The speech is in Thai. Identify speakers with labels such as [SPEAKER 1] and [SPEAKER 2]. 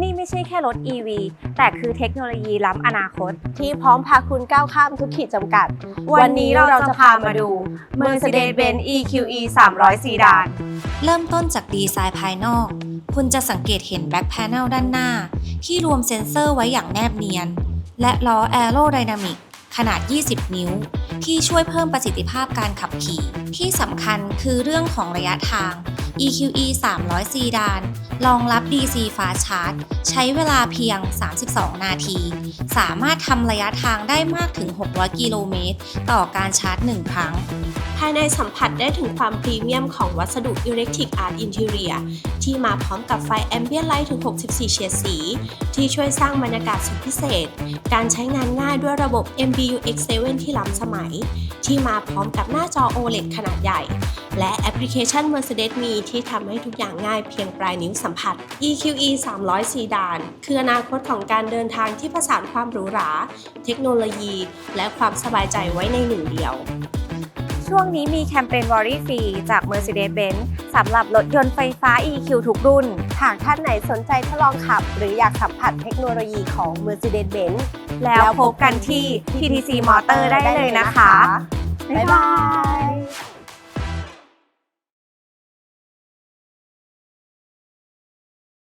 [SPEAKER 1] นี่ไม่ใช่แค่รถ EV แต่คือเทคโนโลยีล้ำอนาคต
[SPEAKER 2] ที่พร้อมพาคุณก้าวข้ามทุกขีดจำกัด
[SPEAKER 1] วันนี้เราจะพามาดู Mercedes-Benz EQE 300 ซีดาน
[SPEAKER 3] เริ่มต้นจากดีไซน์ภายนอก คุณจะสังเกตเห็นแบ็คแพนเนลด้านหน้า ที่รวมเซ็นเซอร์ไว้อย่างแนบเนียน และล้อแอโรไดนามิกขนาด 20 นิ้ว ที่ช่วยเพิ่มประสิทธิภาพการขับขี่ ที่สำคัญคือเรื่องของระยะทาง EQE 300 ซีดานรองรับ DC Fast Charge ใช้เวลาเพียง 32 นาที สามารถทำระยะทางได้มากถึง 600 กิโลเมตร ต่อการชาร์จ 1 ครั้ง
[SPEAKER 2] ภายในสัมผัสได้ถึงความพรีเมียมของวัสดุ Electric Art Interior ที่มาพร้อมกับไฟ Ambient Light ถึง 64 เฉดสี ที่ช่วยสร้างบรรยากาศสุดพิเศษ การใช้งานง่ายด้วยระบบ MBU X7 ที่ล้ำสมัย ที่มาพร้อมกับหน้าจอ OLED ขนาดใหญ่ และแอปพลิเคชัน Mercedes Me ที่ทำให้ทุกอย่างง่ายเพียงปลายนิ้วสัมผัส EQE 300 ซีดาน คืออนาคตของการเดินทางที่ผสานความหรูหรา เทคโนโลยี และความสบายใจไว้ในหนึ่งเดียว
[SPEAKER 1] ช่วงนี้มีแคมเปญวอรี่ฟรีจาก Mercedes-Benz สำหรับรถยนต์ไฟฟ้า EQ ทุกรุ่น
[SPEAKER 2] หากท่านไหนสนใจทดลองขับ หรืออยากสัมผัสเทคโนโลยีของ Mercedes-Benz
[SPEAKER 1] แล้วพบกันที่ TTC Motor ได้เลยนะคะ บ๊ายบาย